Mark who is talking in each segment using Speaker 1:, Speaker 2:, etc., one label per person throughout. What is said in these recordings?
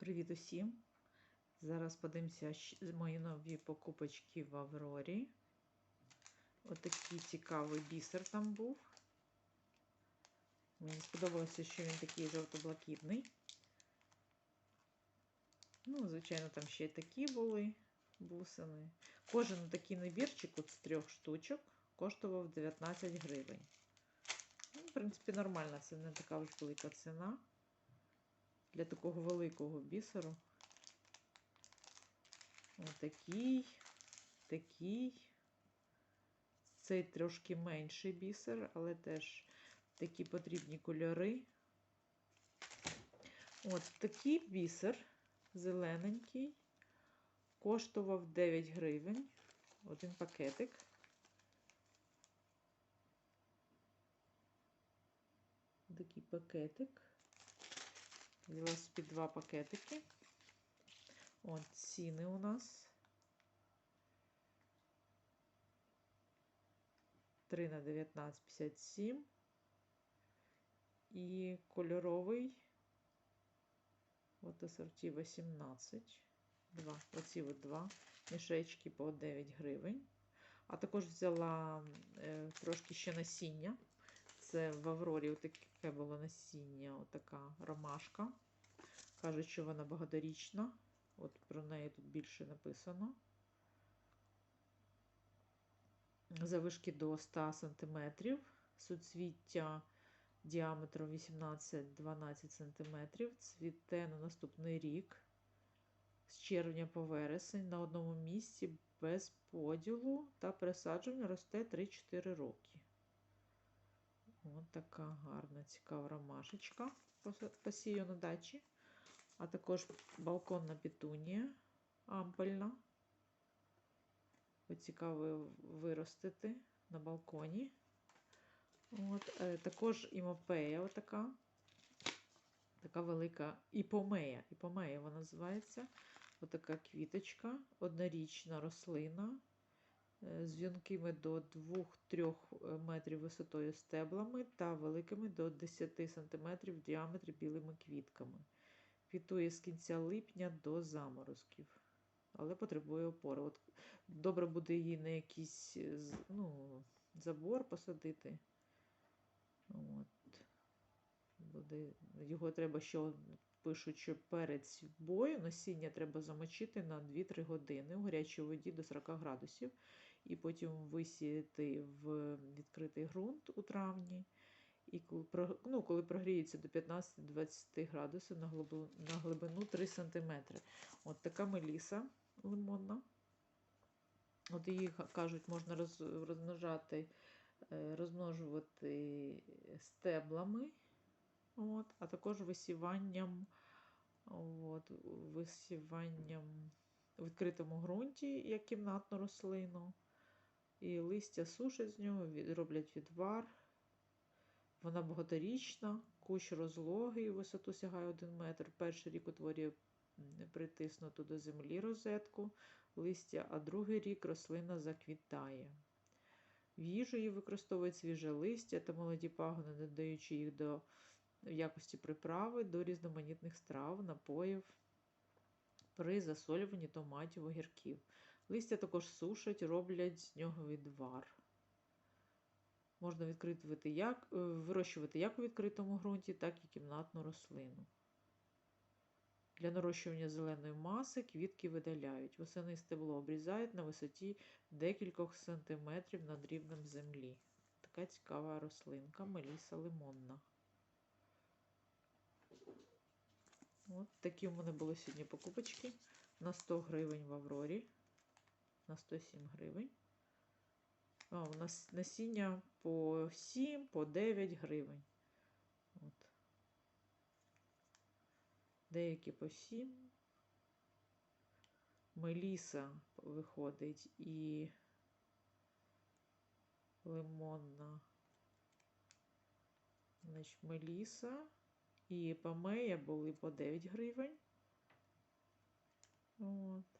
Speaker 1: Привіт усім! Зараз подивимося мої нові покупочки в Аврорі. Отакий цікавий бісер там був. Мені сподобалося, що він такий жовто-блакитний. Ну, звичайно, там ще й такі були бусини. Кожен такий набірчик от з трьох штучок коштував 19 гривень. Ну, в принципі, нормально, це не така вже велика ціна для такого великого бісеру. Отакий, такий. Цей трошки менший бісер, але теж такі потрібні кольори. От такий бісер зелененький, коштував 9 гривень. Один пакетик. Такий пакетик. Взяла собі два пакетики. От ціни у нас. 3 на 19,57. І кольоровий. От асорті 18. Два. Оці от два мішечки по 9 гривень. А також взяла е, трошки ще насіння. Це в Аврорі таке було насіння, отака ромашка. Кажуть, що вона багаторічна. От про неї тут більше написано. Завишки до 100 см. Суцвіття діаметром 18-12 см. Цвіте на наступний рік. З червня по вересень на одному місці без поділу та пересадження росте 3-4 роки. Ось така гарна, цікава ромашечка. Посію на дачі. А також балконна петунія ампельна. Цікаво виростити на балконі. От, е, Також імопея отака. Така велика іпомея. Іпомея вона називається. Отака квіточка, однорічна рослина з в'юнкими до 2-3 метрів висотою стеблами та великими до 10 см в діаметрі білими квітками. Квітує з кінця липня до заморозків, але потребує опори. От Добре буде її на якийсь ну, забор посадити. От. Буде, Його треба ще пишуть, що перед бою насіння треба замочити на 2-3 години у гарячій воді до 40 градусів. І потім висіяти в відкритий ґрунт у травні. І коли ну, коли прогріється до 15-20 градусів на глибину, на глибину 3 см. От така меліса лимонна. От її, кажуть, можна роз, розмножати, розмножувати стеблами, от, а також висіванням, от, висіванням у відкритому ґрунті, як кімнатну рослину. І листя сушать з нього, роблять відвар. Вона багаторічна, кущ розлогий, висоту сягає 1 метр. Перший рік утворює притиснуту до землі розетку листя, а другий рік рослина заквітає. В їжу її використовують свіже листя та молоді пагони, додаючи їх до в якості приправи до різноманітних страв, напоїв при засолюванні томатів, огірків. Листя також сушать, роблять з нього відвар. Можна відкритувати як, вирощувати як у відкритому ґрунті, так і кімнатну рослину. Для нарощування зеленої маси квітки видаляють. Восени стебло обрізають на висоті декількох сантиметрів над рівнем землі. Така цікава рослинка Меліса лимонна. От такі у мене були сьогодні покупочки на 100 гривень в Аврорі. На 107 гривень. А, у нас насіння по 7, по 9 гривень. От. Деякі по 7. Меліса виходить і лимонна. Значить, Меліса і помея були по 9 гривень. От.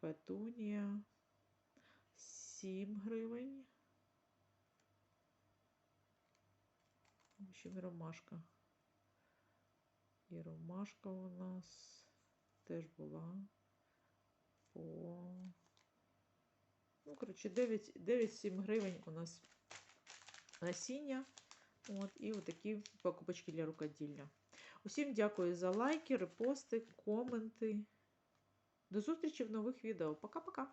Speaker 1: Петунія 7 гривень. В общем, ромашка І ромашка у нас теж була по. Ну, коротше, 9-7 гривень у нас насіння. От, і отакі покупочки для рукоділля. Усім дякую за лайки, репости, коменти. До зустрічі в нових відео. Пока-пока!